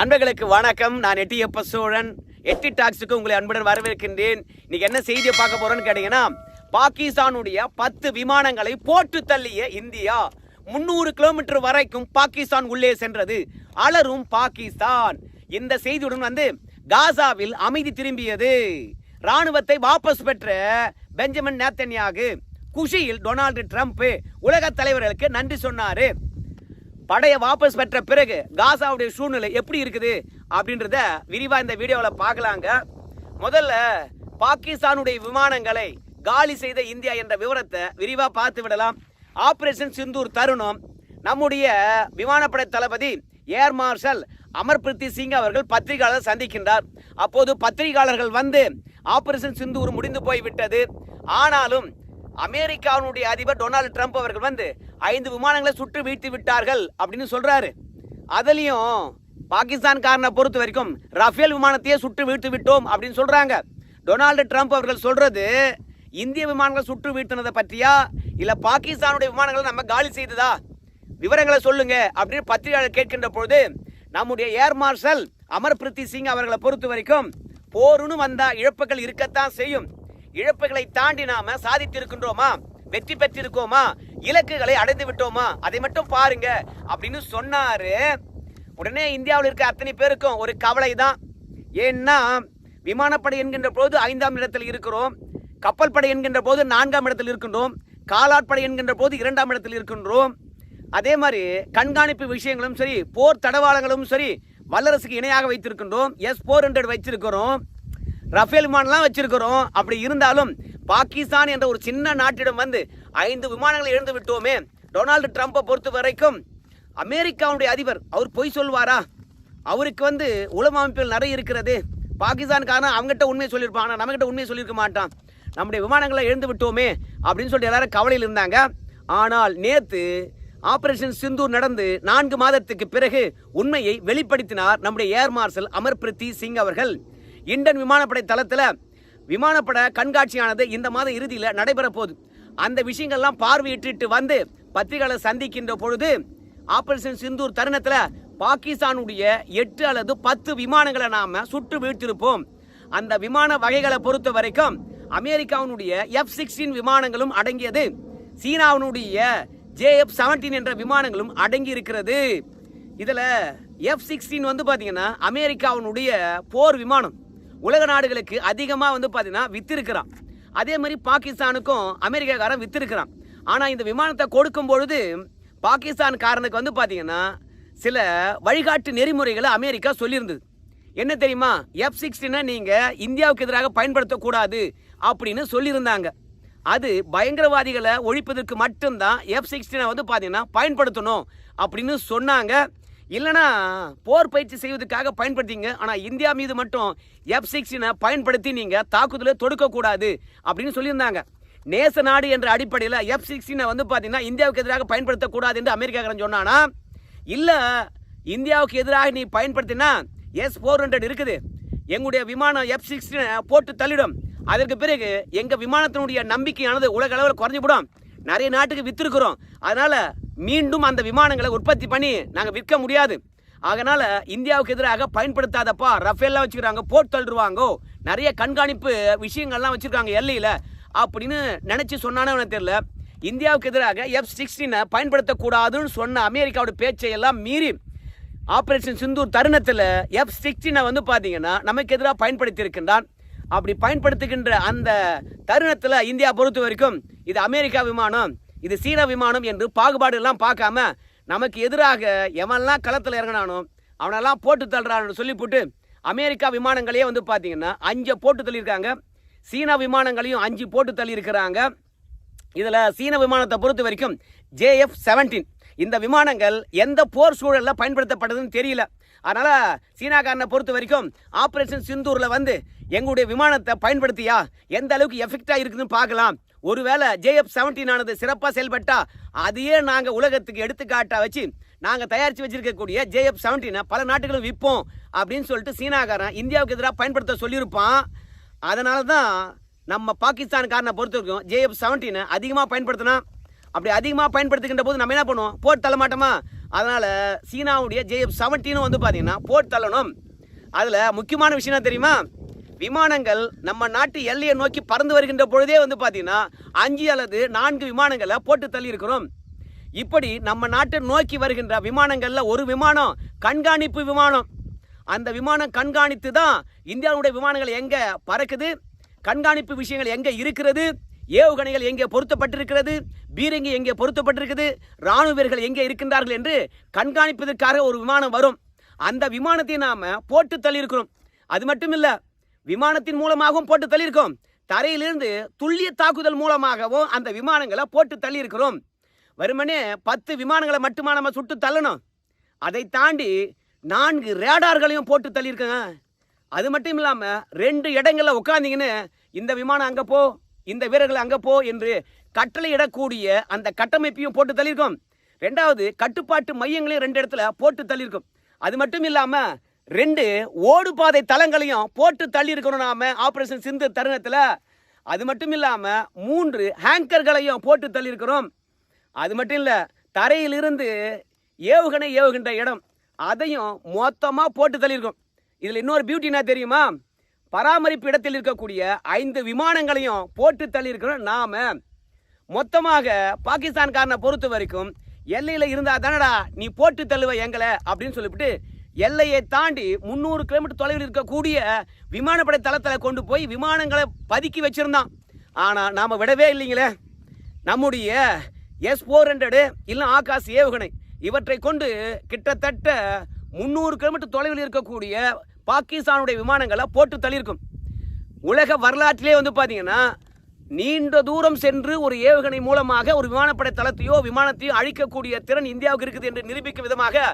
நண்பர்களுக்கு வணக்கம். நான் எட்டியப்ப சோழன். எட்டி டாக்ஸுக்கு உங்களை அன்புடன் வரவேற்கின்றேன். இன்னைக்கு என்ன செய்தியை பார்க்க போறோம்னு கேட்டீங்கன்னா பாகிஸ்தானுடைய பத்து விமானங்களை போட்டு தள்ளிய இந்தியா முன்னூறு கிலோமீட்டர் வரைக்கும் பாகிஸ்தான் உள்ளே சென்றது. அலரும் பாகிஸ்தான். இந்த செய்தியுடன் வந்து காசாவில் அமைதி திரும்பியது. ராணுவத்தை வாபஸ் பெற்ற பெஞ்சமின் நேத்தன்யாகு குஷியில் டொனால்டு ட்ரம்ப் உலக தலைவர்களுக்கு நன்றி சொன்னாரு. படையை வாபஸ் பெற்ற பிறகு காசாவுடைய சூழ்நிலை எப்படி இருக்குது அப்படின்றத விரிவாக இந்த வீடியோவில் பார்க்கலாங்க. முதல்ல பாகிஸ்தானுடைய விமானங்களை காலி செய்த இந்தியா என்ற விவரத்தை விரிவாக பார்த்து விடலாம். ஆப்ரேஷன் சிந்தூர் தருணம் நம்முடைய விமானப்படை தளபதி ஏர் மார்ஷல் அமர்பிரித்தி சிங் அவர்கள் பத்திரிகையாளர் சந்திக்கின்றார். அப்போது பத்திரிகையாளர்கள் வந்து ஆபரேஷன் சிந்தூர் முடிந்து போய்விட்டது. ஆனாலும் அமெரிக்காவுடைய அதிபர் டொனால்டு ட்ரம்ப் அவர்கள் வந்து ஐந்து விமானங்களை சுட்டு வீழ்த்தி விட்டார்கள் அப்படின்னு சொல்றாரு. அதுலயும் பாகிஸ்தான்காரனை பொறுத்த வரைக்கும் ரஃபேல் விமானத்தையே சுட்டு வீழ்த்து விட்டோம் அப்படின்னு சொல்றாங்க. டொனால்டு ட்ரம்ப் அவர்கள் சொல்றது இந்திய விமானங்களை சுட்டு வீழ்த்தினதை பற்றியா? இல்ல பாகிஸ்தானுடைய விமானங்களை நம்ம காலி செய்ததா? விவரங்களை சொல்லுங்க அப்படின்னு பத்திரிகையாளர் கேட்கின்ற பொழுது நம்முடைய ஏர் மார்ஷல் அமர்பிரீத் சிங் அவர்களை பொறுத்த வரைக்கும் போருன்னு வந்தா இழப்புகள் இருக்கத்தான் செய்யும். இழப்புகளை தாண்டி நாம சாதித்திருக்கின்றோமா? வெற்றி பெற்றிருக்கோமா? இலக்குகளை அடைந்து விட்டோமா? அதை மட்டும் பாருங்க. அப்படின்னு சொன்னாரு. உடனே இந்தியாவில் இருக்க அத்தனை பேருக்கும் ஒரு கவலை தான் ஏன்னா விமானப்படை என்கின்ற போது ஐந்தாம் இடத்தில் இருக்கிறோம். கப்பல் படை என்கின்ற போது நான்காம் இடத்தில் இருக்கின்றோம். காலாட்படை என்கின்ற போது இரண்டாம் இடத்தில் இருக்கின்றோம். அதே மாதிரி கண்காணிப்பு விஷயங்களும் சரி போர் தடவாளங்களும் சரி வல்லரசுக்கு இணையாக வைத்திருக்கின்றோம். எஸ் ஃபோர் ஹண்ட்ரட் வச்சிருக்கிறோம். ரஃபேல் விமானம்லாம் வச்சிருக்கிறோம். அப்படி இருந்தாலும் பாகிஸ்தான் என்ற ஒரு சின்ன நாட்டிடம் வந்து ஐந்து விமானங்களை இழந்து விட்டோமே. டொனால்டு ட்ரம்ப்பை பொறுத்த வரைக்கும் அமெரிக்காவுடைய அதிபர் அவர் பொய் சொல்வாரா? அவருக்கு வந்து உளவு அமைப்புகள் நிறைய இருக்கிறது. பாகிஸ்தான்காரன் அவங்ககிட்ட உண்மையை சொல்லியிருப்பான் ஆனால் நம்மகிட்ட உண்மையை சொல்லியிருக்க மாட்டான். நம்முடைய விமானங்களை இழந்து விட்டோமே அப்படின்னு சொல்லிட்டு எல்லாரும் கவலையில் இருந்தாங்க. ஆனால் நேற்று ஆபரேஷன் சிந்தூர் நடந்து நான்கு மாதத்துக்கு பிறகு உண்மையை வெளிப்படுத்தினார் நம்முடைய ஏர் மார்ஷல் அமர்பிரீத் சிங் அவர்கள். இண்டன் விமானப்படை தளத்தில் விமானப்பட கண்காட்சியானது இந்த மாத இறுதியில் நடைபெற போகுது அந்த விஷயங்கள்லாம் பார்வையிட்டு வந்து பத்திரிகையாளர் சந்திக்கின்ற பொழுது ஆபரேஷன் சிந்தூர் தருணத்தில் பாகிஸ்தானுடைய எட்டு அல்லது பத்து விமானங்களை நாம் சுட்டு வீழ்த்திருப்போம். அந்த விமான வகைகளை பொறுத்த வரைக்கும் அமெரிக்காவினுடைய எஃப் சிக்ஸ்டீன் விமானங்களும் அடங்கியது. சீனாவினுடைய ஜேஎஃப் செவன்டீன் என்ற விமானங்களும் அடங்கி இருக்கிறது இதில் எஃப் சிக்ஸ்டீன் வந்து பார்த்தீங்கன்னா அமெரிக்காவினுடைய போர் விமானம். உலக நாடுகளுக்கு அதிகமாக வந்து பார்த்தீங்கன்னா வித்திருக்கிறான். அதே மாதிரி பாகிஸ்தானுக்கும் அமெரிக்காக்காரன் வித்திருக்கிறான். ஆனால் இந்த விமானத்தை கொடுக்கும் பொழுது பாகிஸ்தான்காரனுக்கு வந்து பார்த்தீங்கன்னா சில வழிகாட்டு நெறிமுறைகளை அமெரிக்கா சொல்லியிருந்தது. என்ன தெரியுமா? எஃப் சிக்ஸ்டீனை நீங்கள் இந்தியாவுக்கு எதிராக பயன்படுத்தக்கூடாது அப்படின்னு சொல்லியிருந்தாங்க. அது பயங்கரவாதிகளை ஒழிப்பதற்கு மட்டும்தான் எஃப் சிக்ஸ்டீனை வந்து பார்த்தீங்கன்னா பயன்படுத்தணும் அப்படின்னு சொன்னாங்க. இல்லைனா போர் பயிற்சி செய்வதற்காக பயன்படுத்திங்க ஆனால் இந்தியா மீது மட்டும் எஃப் சிக்ஸ்டீனை பயன்படுத்தி நீங்கள் தாக்குதலை தொடுக்கக்கூடாது அப்படின்னு சொல்லியிருந்தாங்க. நேச நாடு என்ற அடிப்படையில் எஃப் சிக்ஸ்டீனை வந்து பார்த்தீங்கன்னா இந்தியாவுக்கு எதிராக பயன்படுத்தக்கூடாது என்று அமெரிக்காக்காரன் சொன்னானா இல்லை இந்தியாவுக்கு எதிராக நீ பயன்படுத்தினா எஸ் ஃபோர் ஹண்ட்ரட் இருக்குது. எங்களுடைய விமானம் எஃப் சிக்ஸ்டீனை போட்டு தள்ளிடும். அதற்கு பிறகு எங்கள் விமானத்தினுடைய நம்பிக்கையானது உலக அளவில் குறைஞ்சிவிடும். நிறைய நாட்டுக்கு விற்றுருக்குறோம் அதனால் மீண்டும் அந்த விமானங்களை உற்பத்தி பண்ணி நாங்கள் விற்க முடியாது. அதனால் இந்தியாவுக்கு எதிராக பயன்படுத்தாதப்பா ரஃபேல்லாம் வச்சுக்கிறாங்க போட் தள்ளுருவாங்கோ நிறைய கண்காணிப்பு விஷயங்கள்லாம் வச்சுருக்காங்க எல்லையில். அப்படின்னு நினச்சி சொன்னானே தெரியல. இந்தியாவுக்கு எதிராக எஃப் சிக்ஸ்டீனை பயன்படுத்தக்கூடாதுன்னு சொன்ன அமெரிக்காவோட பேச்சை எல்லாம் மீறி ஆப்ரேஷன் சிந்தூர் தருணத்தில் எஃப் சிக்ஸ்டீனை வந்து பார்த்தீங்கன்னா நமக்கு எதிராக பயன்படுத்தி இருக்கின்றான் அப்படி பயன்படுத்துகின்ற அந்த தருணத்தில் இந்தியா பொறுத்த வரைக்கும் இது அமெரிக்கா விமானம் இது சீன விமானம் என்று பாகுபாடு எல்லாம் பார்க்காம நமக்கு எதிராக எவன்லாம் களத்தில் இறங்கினானோ அவனெல்லாம் போட்டு தள்ளுறான்னு சொல்லி போட்டு அமெரிக்கா விமானங்களையே வந்து பார்த்தீங்கன்னா அஞ்சு போட்டு தள்ளியிருக்காங்க. சீனா விமானங்களையும் அஞ்சு போட்டு தள்ளியிருக்கிறாங்க. இதில் சீன விமானத்தை பொறுத்த வரைக்கும் ஜேஎஃப் செவன்டீன். இந்த விமானங்கள் எந்த போர் சூழலில் பயன்படுத்தப்பட்டதுன்னு தெரியல. அதனால் சீனாக்காரனை பொறுத்த வரைக்கும் ஆப்ரேஷன் சிந்தூரில் வந்து எங்களுடைய விமானத்தை பயன்படுத்தியா? எந்த அளவுக்கு எஃபெக்டாக இருக்குதுன்னு பார்க்கலாம். ஒருவேளை ஜேஎஃப் செவன்டீன் ஆனது சிறப்பாக செயல்பட்டா அதையே நாங்கள் உலகத்துக்கு எடுத்துக்காட்டாக வச்சு நாங்கள் தயாரித்து வச்சிருக்கக்கூடிய ஜேஎஃப் செவன்டீனை பல நாட்டுகளும் விற்போம் அப்படின்னு சொல்லிட்டு சீனாக்காரன் இந்தியாவுக்கு எதிராக பயன்படுத்த சொல்லியிருப்பான். அதனால தான் நம்ம பாகிஸ்தான்காரனை பொறுத்த வரைக்கும் ஜேஎஃப் செவன்டீனை அதிகமாக பயன்படுத்தினா அப்படி அதிகமாக பயன்படுத்துகின்ற போது நம்ம என்ன பண்ணுவோம்? போட்டு தள்ள மாட்டோமா அதனால் சீனாவுடைய ஜேஎஃப் செவன்டீனும் வந்து பார்த்தீங்கன்னா போட்டு தள்ளணும். அதில் முக்கியமான விஷயம் தெரியுமா? விமானங்கள் நம்ம நாட்டு எல்லையை நோக்கி பறந்து வருகின்ற பொழுதே வந்து பார்த்தீங்கன்னா அஞ்சு அல்லது நான்கு விமானங்களை போட்டு தள்ளியிருக்கிறோம். இப்படி நம்ம நாட்டை நோக்கி வருகின்ற விமானங்களில் ஒரு விமானம் கண்காணிப்பு விமானம். அந்த விமானம் கண்காணித்து தான் இந்தியாவுடைய விமானங்கள் எங்கே பறக்குது? கண்காணிப்பு விஷயங்கள் எங்கே இருக்கிறது? ஏவுகணைகள் எங்கே பொருத்தப்பட்டிருக்கிறது? பீரங்கி எங்கே பொருத்தப்பட்டிருக்கிறது ராணுவ வீரர்கள் எங்கே இருக்கின்றார்கள் என்று கண்காணிப்பதற்காக ஒரு விமானம் வரும். அந்த விமானத்தை நாம் போட்டு தள்ளியிருக்கிறோம். அது மட்டும் இல்லை விமானத்தின் மூலமாகவும் போட்டு தள்ளியிருக்கோம் தரையிலிருந்து துல்லிய தாக்குதல் மூலமாகவும் அந்த விமானங்களை போட்டு தள்ளியிருக்கிறோம். வருமனே பத்து விமானங்களை மட்டுமா நம்ம சுட்டு தள்ளணும்? அதை தாண்டி நான்கு ரேடார்களையும் போட்டு தள்ளியிருக்கேங்க அது மட்டும் இல்லாமல் ரெண்டு இடங்களில் உட்காந்திங்கன்னு இந்த விமானம் அங்கே போ. இந்த வீரர்கள் அங்கே போ என்று கட்டளையிடக்கூடிய அந்த கட்டமைப்பையும் போட்டு தள்ளியிருக்கோம். ரெண்டாவது கட்டுப்பாட்டு மையங்களையும் ரெண்டு இடத்துல போட்டு தள்ளியிருக்கோம். அது மட்டும் இல்லாமல் ரெண்டு ஓடுபாதை தளங்களையும் போட்டு தள்ளியிருக்கிறோம் நாம ஆப்ரேஷன் சிந்து தருணத்தில். அது மட்டும் இல்லாமல் மூன்று ஹேங்கர்களையும் போட்டு தள்ளியிருக்கிறோம். அது மட்டும் இல்லை தரையிலிருந்து ஏவுகணை ஏவுகின்ற இடம். அதையும் மொத்தமாக போட்டு தள்ளியிருக்கோம். இதில் இன்னொரு பியூட்டி என்ன தெரியுமா? பராமரிப்பு இடத்தில் இருக்கக்கூடிய ஐந்து விமானங்களையும் போட்டு தள்ளியிருக்கிறோம் நாம. மொத்தமாக பாகிஸ்தான்காரனை பொறுத்த வரைக்கும் எல்லையில் இருந்தா தானடா நீ போட்டு தள்ளுவ எங்களை அப்படின்னு சொல்லிவிட்டு எல்லையை தாண்டி முந்நூறு கிலோமீட்டர் தொலைவில் இருக்கக்கூடிய விமானப்படை தளத்தில் கொண்டு போய் விமானங்களை பதுக்கி வச்சுருந்தான். ஆனால் நாம் விடவே இல்லைங்களே. நம்முடைய எஸ் ஃபோர் ஹண்ட்ரடு இல்லை ஆகாஷ் ஏவுகணை இவற்றை கொண்டு கிட்டத்தட்ட முந்நூறு கிலோமீட்டர் தொலைவில் இருக்கக்கூடிய பாகிஸ்தானுடைய விமானங்களை போட்டு தள்ளியிருக்கும். உலக வரலாற்றிலே வந்து பார்த்தீங்கன்னா நீண்ட தூரம் சென்று ஒரு ஏவுகணை மூலமாக ஒரு விமானப்படை தளத்தையோ விமானத்தையோ அழிக்கக்கூடிய திறன் இந்தியாவுக்கு இருக்குது என்று நிரூபிக்கும் விதமாக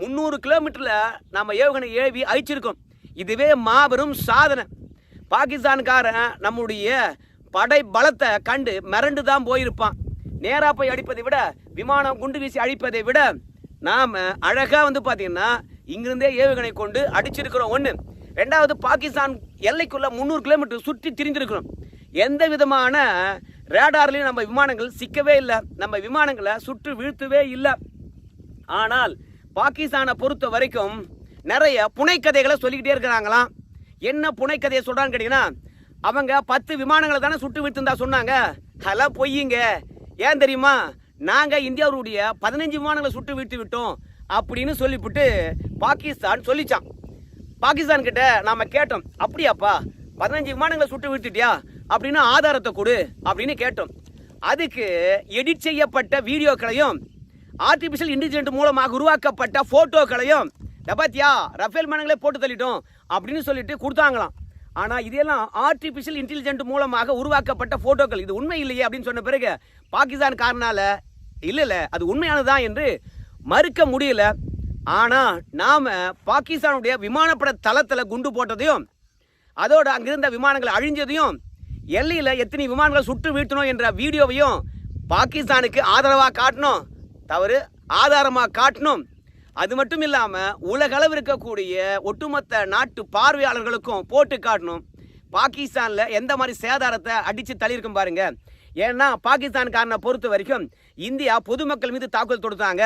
முந்நூறு கிலோமீட்டரில் நம்ம ஏவுகணை ஏவி அழிச்சிருக்கோம். இதுவே மாபெரும் சாதனை. பாகிஸ்தான்காரன் நம்முடைய படை பலத்தை கண்டு மிரண்டு தான் போயிருப்பான். நேராக போய் அடிப்பதை விட விமானம் குண்டு வீசி அழிப்பதை விட நாம் அழகாக வந்து பார்த்தீங்கன்னா இங்கிருந்தே ஏவுகணை கொண்டு அடிச்சிருக்கிறோம். ஒன்று ரெண்டாவது பாகிஸ்தான் எல்லைக்குள்ள முந்நூறு கிலோமீட்டர் சுற்றி திரிஞ்சிருக்கிறோம் எந்த விதமான ரேடார்லையும் நம்ம விமானங்கள் சிக்கவே இல்லை. நம்ம விமானங்களை சுற்று வீழ்த்தவே இல்லை. ஆனால் பாகிஸ்தானை பொறுத்த வரைக்கும் நிறைய புனைக்கதைகளை சொல்லிக்கிட்டே இருக்கிறாங்களாம். என்ன புனைக்கதையை சொல்கிறான்னு கேட்டிங்கன்னா அவங்க பத்து விமானங்களை தானே சுட்டு வீழ்த்துந்தா சொன்னாங்க. அதெல்லாம் பொய்யுங்க. ஏன் தெரியுமா? நாங்கள் இந்தியாவுடைய பதினஞ்சு விமானங்களை சுட்டு வீழ்த்து விட்டோம். அப்படின்னு சொல்லிவிட்டு பாகிஸ்தான் சொல்லிச்சான். பாகிஸ்தான் கிட்ட நாம கேட்டோம் அப்படியாப்பா பதினஞ்சு விமானங்களை சுட்டு வீழ்த்திட்டியா? அப்படின்னு ஆதாரத்தை கொடு அப்படின்னு கேட்டோம். அதுக்கு எடிட் செய்யப்பட்ட வீடியோக்களையும் ஆர்டிஃபிஷியல் இன்டெலிஜென்ட் மூலமாக உருவாக்கப்பட்ட ஃபோட்டோக்களையும் பாத்தியா ரஃபேல் விமானங்களே போட்டு தள்ளிட்டோம் அப்படின்னு சொல்லிட்டு கொடுத்தாங்களாம். ஆனால் இதெல்லாம் ஆர்டிஃபிஷியல் இன்டெலிஜென்ட் மூலமாக உருவாக்கப்பட்ட ஃபோட்டோக்கள் இது உண்மை இல்லையே அப்படின்னு சொன்ன பிறகு பாகிஸ்தான் காரணால இல்லைல்ல அது உண்மையானதுதான் என்று மறுக்க முடியல. ஆனால் நாம் பாகிஸ்தானுடைய விமானப்பட தளத்தில் குண்டு போட்டதையும் அதோடு அங்கிருந்த விமானங்கள் அழிஞ்சதையும் எல்லையில் எத்தனை விமானங்களை சுட்டு வீழ்த்தணும் என்ற வீடியோவையும் பாகிஸ்தானுக்கு ஆதரவாக காட்டணும் தவறு ஆதாரமாக காட்டணும். அது மட்டும் இல்லாமல் உலகளவு இருக்கக்கூடிய ஒட்டுமொத்த நாட்டு பார்வையாளர்களுக்கும் போட்டு காட்டணும். பாகிஸ்தானில் எந்த மாதிரி சேதாரத்தை அடித்து தள்ளியிருக்கும் பாருங்கள் ஏன்னா பாகிஸ்தான்காரனை பொறுத்த வரைக்கும் இந்தியா பொதுமக்கள் மீது தாக்குதல் தொடுத்தாங்க.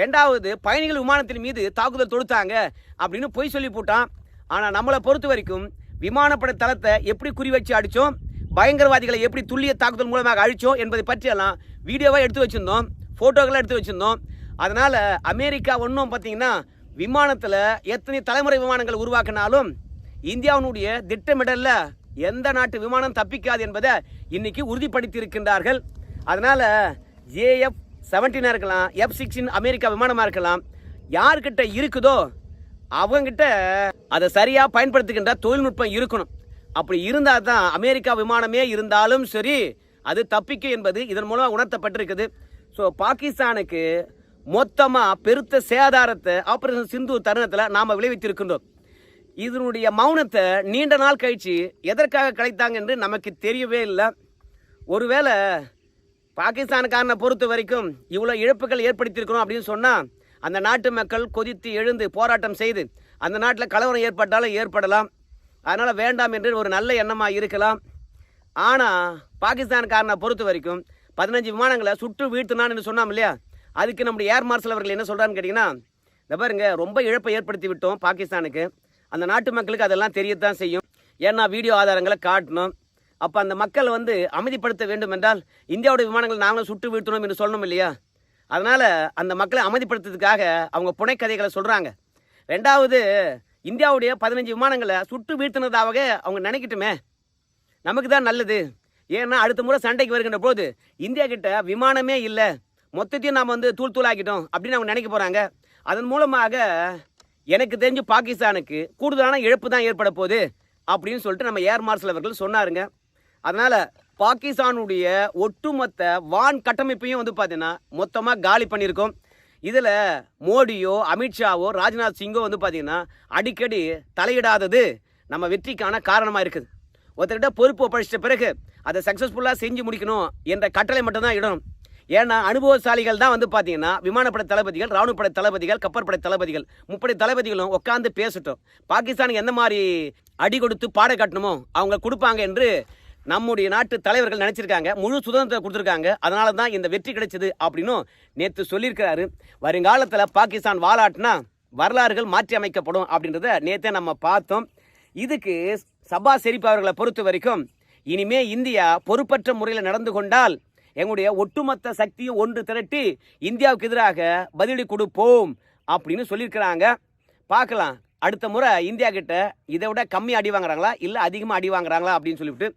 ரெண்டாவது பயணிகள் விமானத்தின் மீது தாக்குதல் தொடுத்தாங்க அப்படின்னு பொய் சொல்லி போட்டான். ஆனால் நம்மளை பொறுத்த வரைக்கும் விமானப்படை தளத்தை எப்படி குறி வச்சு அடித்தோம் பயங்கரவாதிகளை எப்படி துல்லிய தாக்குதல் மூலமாக அழித்தோம் என்பதை பற்றியெல்லாம் வீடியோவாக எடுத்து வச்சுருந்தோம் ஃபோட்டோக்கெல்லாம் எடுத்து வச்சுருந்தோம். அதனால் அமெரிக்கா ஒன்றும் பார்த்தீங்கன்னா விமானத்தில் எத்தனை தலைமுறை விமானங்கள் உருவாக்கினாலும் இந்தியாவினுடைய திட்டமிடலில் எந்த நாட்டு விமானம் தப்பிக்காது என்பதை இன்னைக்கு உறுதிப்படுத்தி இருக்கின்றார்கள் அதனால் ஜேஎஃப் செவன்டீனாக இருக்கலாம் எஃப் சிக்ஸ்டின் அமெரிக்கா விமானமாக இருக்கலாம் யார்கிட்ட இருக்குதோ அவங்கக்கிட்ட அதை சரியாக பயன்படுத்துகின்ற தொழில்நுட்பம் இருக்கணும். அப்படி இருந்தால் தான் அமெரிக்கா விமானமே இருந்தாலும் சரி அது தப்பிக்கும் என்பது இதன் மூலமாக உணர்த்தப்பட்டிருக்குது. ஸோ பாகிஸ்தானுக்கு மொத்தமாக பெருத்த சேதாரத்தை ஆபரேஷன் சிந்து தருணத்தில் நாம் விளைவித்திருக்கின்றோம். இதனுடைய மௌனத்தை நீண்ட நாள் கழிச்சு எதற்காக கிடைத்தாங்க என்று நமக்கு தெரியவே இல்லை. ஒருவேளை பாகிஸ்தானுக்காரனை பொறுத்த வரைக்கும் இவ்வளோ இழப்புகள் ஏற்படுத்தியிருக்கிறோம் அப்படின்னு சொன்னால் அந்த நாட்டு மக்கள் கொதித்து எழுந்து போராட்டம் செய்து அந்த நாட்டில் கலவரம் ஏற்பட்டாலும் ஏற்படலாம். அதனால் வேண்டாம் என்று ஒரு நல்ல எண்ணமாக இருக்கலாம். ஆனால் பாகிஸ்தான்காரனை பொறுத்த வரைக்கும் பதினஞ்சு விமானங்களை சுட்டு வீழ்த்தினான்னு சொன்னோம் இல்லையா? அதுக்கு நம்முடைய ஏர் மார்ஷல் அவர்கள் என்ன சொல்கிறான்னு கேட்டிங்கன்னா இந்த பாருங்க ரொம்ப இழப்பை ஏற்படுத்தி விட்டோம் பாகிஸ்தானுக்கு. அந்த நாட்டு மக்களுக்கு அதெல்லாம் தெரியத்தான் செய்யும். ஏன்னா வீடியோ ஆதாரங்களை காட்டணும். அப்போ அந்த மக்கள் வந்து அமைதிப்படுத்த வேண்டும் என்றால் இந்தியாவுடைய விமானங்களை நாங்களும் சுட்டு வீழ்த்தணும் என்று சொல்லணும் இல்லையா? அதனால் அந்த மக்களை அமைதிப்படுத்துறதுக்காக அவங்க புனைக்கதைகளை சொல்கிறாங்க ரெண்டாவது இந்தியாவுடைய பதினஞ்சு விமானங்களை சுட்டு வீழ்த்தினதாக அவங்க நினைக்கட்டுமே. நமக்கு தான் நல்லது. ஏன்னா அடுத்த முறை சண்டைக்கு வருகின்ற போது இந்தியா கிட்ட விமானமே இல்லை. மொத்தத்தையும் நாம் வந்து தூள் தூளாக்கிட்டோம் அப்படின்னு அவங்க நினைக்க போகிறாங்க அதன் மூலமாக எனக்கு தெரிஞ்சு பாகிஸ்தானுக்கு கூடுதலான இழப்பு தான் ஏற்பட போகுது அப்படின்னு சொல்லிட்டு நம்ம ஏர் மார்ஷல் அவர்கள் சொன்னாருங்க. அதனால் பாகிஸ்தானுடைய ஒட்டுமொத்த வான் கட்டமைப்பையும் வந்து பார்த்தீங்கன்னா மொத்தமாக காலி பண்ணியிருக்கோம். இதில் மோடியோ அமித்ஷாவோ ராஜ்நாத் சிங்கோ வந்து பார்த்தீங்கன்னா அடிக்கடி தலையிடாதது நம்ம வெற்றிக்கான காரணமாக இருக்குது. ஒருத்தர்கிட்ட பொறுப்பு ஒப்படைச்சிட்ட பிறகு அதை சக்ஸஸ்ஃபுல்லாக செஞ்சு முடிக்கணும் என்ற கட்டளை மட்டும்தான் இடணும். ஏன்னா அனுபவசாலிகள் தான் வந்து பார்த்தீங்கன்னா விமானப்படை தளபதிகள் ராணுவப்படை தளபதிகள் கப்பற்படை தளபதிகள் முப்படை தளபதிகளும் உட்காந்து பேசட்டும். பாகிஸ்தானுக்கு எந்த மாதிரி அடி கொடுத்து பாட கட்டணுமோ அவங்க கொடுப்பாங்க என்று நம்முடைய நாட்டு தலைவர்கள் நினச்சிருக்காங்க. முழு சுதந்திரத்தை கொடுத்துருக்காங்க. அதனால தான் இந்த வெற்றி கிடைச்சது அப்படின்னும் நேற்று சொல்லியிருக்கிறாரு. வருங்காலத்தில் பாகிஸ்தான் வாலாட்டினா வரலாறுகள் மாற்றி அமைக்கப்படும் அப்படின்றத நேற்றே நம்ம பார்த்தோம். இதுக்கு சபா ஷெரீப் அவர்களை பொறுத்த வரைக்கும் இனிமே இந்தியா பொறுப்பற்ற முறையில் நடந்து கொண்டால் எங்களுடைய ஒட்டுமொத்த சக்தியும் ஒன்று திரட்டி இந்தியாவுக்கு எதிராக பதிலடி கொடுப்போம் அப்படின்னு சொல்லியிருக்கிறாங்க. பார்க்கலாம். அடுத்த முறை இந்தியா கிட்ட இதை விட கம்மி அடி வாங்குறாங்களா? இல்லை அதிகமாக அடி வாங்குறாங்களா? அப்படின்னு சொல்லிவிட்டு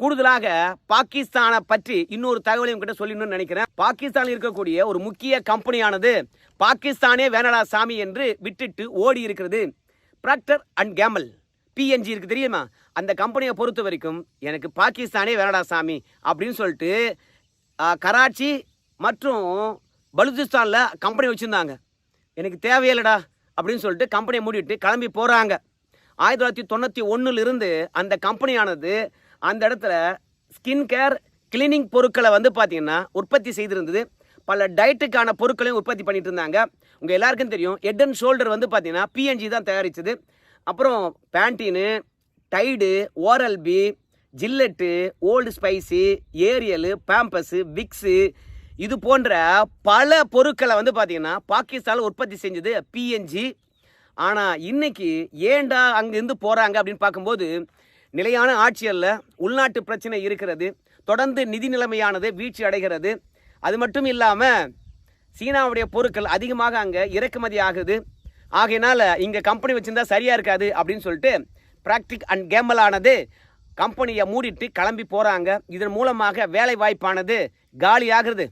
கூடுதலாக பாகிஸ்தானை பற்றி இன்னொரு தகவலையும் கிட்ட சொல்லணும்னு நினைக்கிறேன். பாகிஸ்தானில் இருக்கக்கூடிய ஒரு முக்கிய கம்பெனியானது பாகிஸ்தானே வேணடா சாமி என்று விட்டுட்டு ஓடி இருக்கிறது. ப்ராக்டர் அண்ட் கேமல் பிஎன்ஜி இருக்கு தெரியுமா? அந்த கம்பெனியை பொறுத்த வரைக்கும் எனக்கு பாகிஸ்தானே வேணடா சாமி அப்படின்னு சொல்லிட்டு கராச்சி மற்றும் பலுச்சிஸ்தானில் கம்பெனி வச்சுருந்தாங்க. எனக்கு தேவையில்லடா அப்படின்னு சொல்லிட்டு கம்பெனியை மூடிட்டு கிளம்பி போகிறாங்க ஆயிரத்தி தொள்ளாயிரத்தி தொண்ணூற்றி ஒன்றுலேருந்து அந்த கம்பெனியானது அந்த இடத்துல ஸ்கின் கேர் கிளீனிங் பொருட்களை வந்து பார்த்தீங்கன்னா உற்பத்தி செய்திருந்தது. பல டயட்டுக்கான பொருட்களையும் உற்பத்தி பண்ணிட்டு இருந்தாங்க. உங்கள் எல்லாருக்கும் தெரியும் ஹெட் அண்ட் ஷோல்டர் வந்து பார்த்தீங்கன்னா பிஎன்ஜி தான் தயாரித்தது அப்புறம் Pantene Tide Oral B Gillette Old Spice Ariel Pampers Vicks இது போன்ற பல பொருட்களை வந்து பார்த்தீங்கன்னா பாகிஸ்தானில் உற்பத்தி செஞ்சது பிஎன்ஜி ஆனால் இன்றைக்கி ஏன்டா அங்கேருந்து போகிறாங்க அப்படின்னு பார்க்கும்போது நிலையான ஆட்சியல்ல உள்நாட்டு பிரச்சனை இருக்கிறது தொடர்ந்து நிதி நிலைமையானது வீழ்ச்சி அடைகிறது. அது மட்டும் இல்லாமல் சீனாவுடைய பொருட்கள் அதிகமாக அங்கே இறக்குமதி ஆகுது. ஆகையினால் இங்கே கம்பெனி வச்சுருந்தா சரியாக இருக்காது அப்படின்னு சொல்லிட்டு ப்ராக்டிக் அண்ட் கேம்பலானது கம்பெனியை மூடிட்டு கிளம்பி போகிறாங்க இதன் மூலமாக வேலை வாய்ப்பானது காலியாகிறது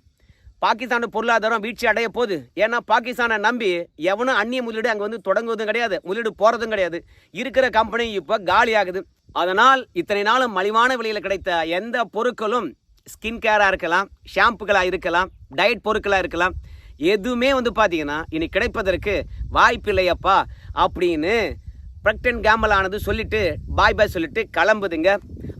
பாகிஸ்தானோட பொருளாதாரம் வீழ்ச்சி அடைய போகுது. ஏன்னா பாகிஸ்தானை நம்பி எவனும் அந்நிய முதலீடு அங்கே வந்து தொடங்குவதும் கிடையாது முதலீடு போகிறதும் கிடையாது. இருக்கிற கம்பெனி இப்போ காலியாகுது அதனால் இத்தனை நாளும் மலிவான விலையில் கிடைத்த எந்த பொருட்களும் ஸ்கின் கேராக இருக்கலாம் ஷாம்புகளாக இருக்கலாம் டயட் பொருட்களாக இருக்கலாம் எதுவுமே வந்து பார்த்தீங்கன்னா இனி கிடைப்பதற்கு வாய்ப்பு இல்லையப்பா அப்படின்னு பிரக்டன் கேமல் ஆனது சொல்லிட்டு பாய் பாய் சொல்லிட்டு கிளம்புதுங்க.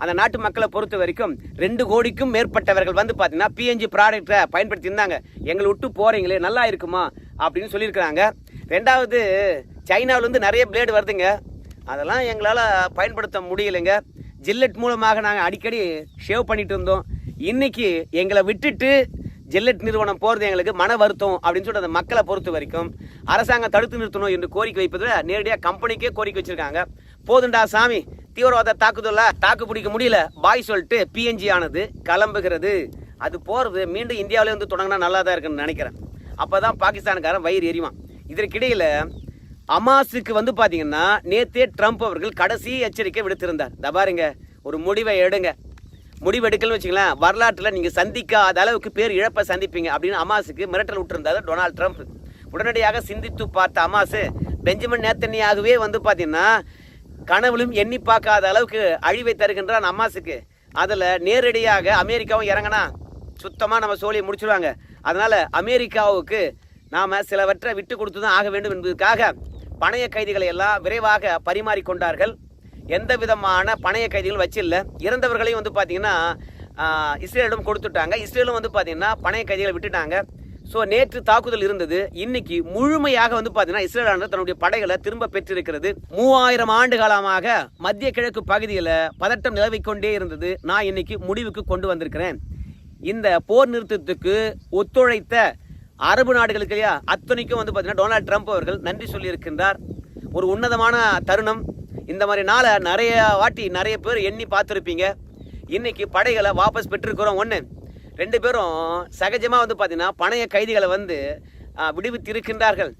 அந்த நாட்டு மக்களை பொறுத்த வரைக்கும் ரெண்டு கோடிக்கும் மேற்பட்டவர்கள் வந்து பார்த்தீங்கன்னா பிஎன்ஜி ப்ராடக்டை பயன்படுத்தி இருந்தாங்க எங்களை விட்டு போகிறீங்களே நல்லா இருக்குமா அப்படின்னு சொல்லியிருக்கிறாங்க. ரெண்டாவது சைனாவிலேருந்து நிறைய பிளேடு வருதுங்க. அதெல்லாம் எங்களால் பயன்படுத்த முடியலைங்க. ஜில்லெட் மூலமாக நாங்கள் அடிக்கடி ஷேவ் பண்ணிட்டு இருந்தோம். இன்றைக்கி எங்களை விட்டுட்டு ஜில்லெட் நிறுவனம் போகிறது எங்களுக்கு மன வருத்தம் அப்படின்னு சொல்லிட்டு அந்த மக்களை பொறுத்த வரைக்கும் அரசாங்கம் தடுத்து நிறுத்தணும் என்று கோரிக்கை வைப்பதில் நேரடியாக கம்பெனிக்கே கோரிக்கை வச்சுருக்காங்க. போதுண்டா சாமி தீவிரவாத தாக்குதல தாக்கு பிடிக்க முடியல. பாய் சொல்லிட்டு பிஎன்ஜி ஆனது கிளம்புகிறது. அது போகிறது மீண்டும் இந்தியாவிலே வந்து தொடங்கினா நல்லா தான் இருக்குன்னு நினைக்கிறேன். அப்போ தான் பாகிஸ்தானுக்காரன் வயிறு எரிவான். இதற்கிடையில் அமாஸுக்கு வந்து பார்த்தீங்கன்னா நேத்தே ட்ரம்ப் அவர்கள் கடைசி எச்சரிக்கை விடுத்திருந்தார். இந்த பாருங்க ஒரு முடிவை எடுங்க. முடிவு எடுக்கலன்னு வச்சுங்களேன் வரலாற்றில் நீங்கள் சந்திக்காத அளவுக்கு பேர் இழப்பை சந்திப்பீங்க அப்படின்னு அமாஸுக்கு மிரட்டல் விட்டுருந்தாரு டொனால்ட் ட்ரம்ப். உடனடியாக சிந்தித்து பார்த்த அமாசு பெஞ்சமின் நேத்தனியாகவே வந்து பார்த்தீங்கன்னா கனவுலும் எண்ணி பார்க்காத அளவுக்கு அழிவை தருகின்றான் அம்மாஸுக்கு அதில் நேரடியாக அமெரிக்காவும் இறங்கினா சுத்தமாக நம்ம சோழியை முடிச்சிருவாங்க. அதனால் அமெரிக்காவுக்கு நாம் சிலவற்றை விட்டு கொடுத்து தான் ஆக வேண்டும் என்பதற்காக பணைய கைதிகளை எல்லாம் விரைவாக பரிமாறிக்கொண்டார்கள். எந்த விதமான பணைய கைதிகளும் வச்சில்ல. இறந்தவர்களையும் வந்து பார்த்தீங்கன்னா இஸ்ரேலும் இஸ்ரேலிடம் கொடுத்துட்டாங்க. இஸ்ரேலும் வந்து பார்த்தீங்கன்னா பணைய கைதிகளை விட்டுட்டாங்க. ஸோ நேற்று தாக்குதல் இருந்தது. இன்னைக்கு முழுமையாக வந்து பார்த்தீங்கன்னா இஸ்ரேலானது தன்னுடைய படைகளை திரும்ப பெற்றிருக்கிறது. மூவாயிரம் ஆண்டு காலமாக மத்திய கிழக்கு பகுதியில் பதட்டம் நிலவிக்கொண்டே இருந்தது. நான் இன்னைக்கு முடிவுக்கு கொண்டு வந்திருக்கிறேன். இந்த போர் நிறுத்தத்துக்கு ஒத்துழைத்த அரபு நாடுகளுக்கு இல்லையா? அத்தனைக்கும் வந்து பார்த்தீங்கன்னா டொனால்ட் ட்ரம்ப் அவர்கள் நன்றி சொல்லியிருக்கின்றார். ஒரு உன்னதமான தருணம். இந்த மாதிரி நாளை நிறைய வாட்டி நிறைய பேர் எண்ணி பார்த்துருப்பீங்க. இன்னைக்கு படைகளை வாபஸ் பெற்றிருக்கிறோம். ஒன்று ரெண்டு பேரும் சகஜமாக வந்து பார்த்தீங்கன்னா பணைய கைதிகளை வந்து விடுவித்திருக்கின்றார்கள்.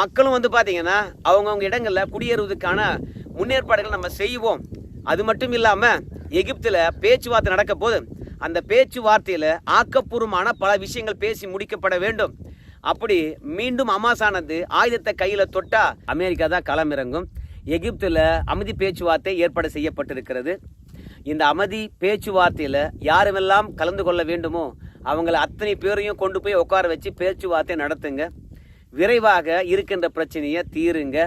மக்களும் வந்து பார்த்தீங்கன்னா அவங்கவுங்க இடங்களில் குடியேறுவதற்கான முன்னேற்பாடுகள் நம்ம செய்வோம். அது மட்டும் இல்லாமல் எகிப்தில் பேச்சுவார்த்தை நடக்க போது அந்த பேச்சுவார்த்தையில் ஆக்கப்பூர்வமான பல விஷயங்கள் பேசி முடிக்கப்பட வேண்டும். அப்படி மீண்டும் அமாசானது ஆயுதத்தை கையில் தொட்டா அமெரிக்கா தான் களமிறங்கும். எகிப்தில் அமைதி பேச்சுவார்த்தை ஏற்பாடு செய்யப்பட்டிருக்கிறது. இந்த அமைதி பேச்சுவார்த்தையில் யாருமெல்லாம் கலந்து கொள்ள வேண்டுமோ அவங்கள அத்தனை பேரையும் கொண்டு போய் உட்கார வச்சு பேச்சுவார்த்தை நடத்துங்க. விரைவாக இருக்கின்ற பிரச்சனையை தீருங்க.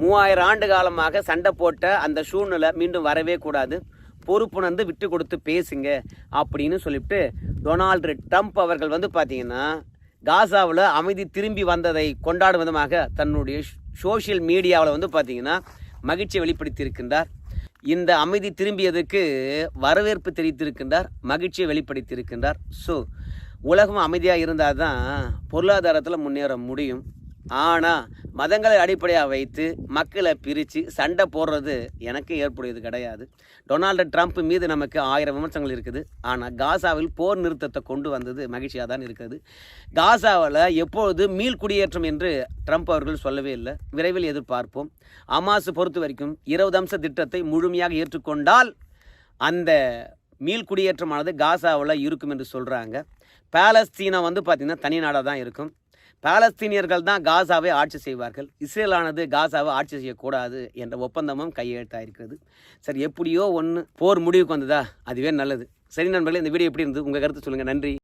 மூவாயிரம் ஆண்டு காலமாக சண்டை போட்ட அந்த சூழ்நிலை மீண்டும் வரவே கூடாது. பொறுப்புணர்ந்து விட்டு கொடுத்து பேசுங்க அப்படின்னு சொல்லிவிட்டு டொனால்டு ட்ரம்ப் அவர்கள் வந்து பார்த்தீங்கன்னா காசாவில் அமைதி திரும்பி வந்ததை கொண்டாடும் விதமாக தன்னுடைய சோஷியல் மீடியாவில் வந்து பார்த்தீங்கன்னா மகிழ்ச்சியை வெளிப்படுத்தியிருக்கின்றார். இந்த அமைதி திரும்பியதுக்கு வரவேற்பு தெரிவித்திருக்கின்றார் மகிழ்ச்சியை வெளிப்படுத்தியிருக்கின்றார். ஸோ உலகம் அமைதியாக இருந்தால் தான் பொருளாதாரத்தில் முன்னேற முடியும். ஆனால் மதங்களை அடிப்படையாக வைத்து மக்களை பிரித்து சண்டை போடுறது எனக்கு ஏற்புடையது கிடையாது. டொனால்டு ட்ரம்ப் மீது நமக்கு ஆயிரம் விமர்சனங்கள் இருக்குது. ஆனால் காசாவில் போர் நிறுத்தத்தை கொண்டு வந்தது மகிழ்ச்சியாக தான் இருக்குது காசாவில் எப்பொழுது மீள் குடியேற்றம் என்று ட்ரம்ப் அவர்கள் சொல்லவே இல்லை. விரைவில் எதிர்பார்ப்போம். அமாசு பொறுத்த வரைக்கும் இருபது அம்ச திட்டத்தை முழுமையாக ஏற்றுக்கொண்டால் அந்த மீள் குடியேற்றமானது காசாவில் இருக்கும் என்று சொல்கிறாங்க பாலஸ்தீனம் வந்து பார்த்திங்கன்னா தனி நாடாக தான் இருக்கும். பாலஸ்தீனியர்கள் தான் காசாவை ஆட்சி செய்வார்கள். இஸ்ரேலானது காசாவை ஆட்சி செய்யக்கூடாது என்ற ஒப்பந்தமும் கையெழுத்தாயிருக்கிறது. சரி எப்படியோ ஒன்று போர் முடிவுக்கு வந்ததா? அதுவே நல்லது. சரி நண்பர்களே இந்த வீடியோ எப்படி இருந்தது? உங்கள் கருத்து சொல்லுங்கள் நன்றி.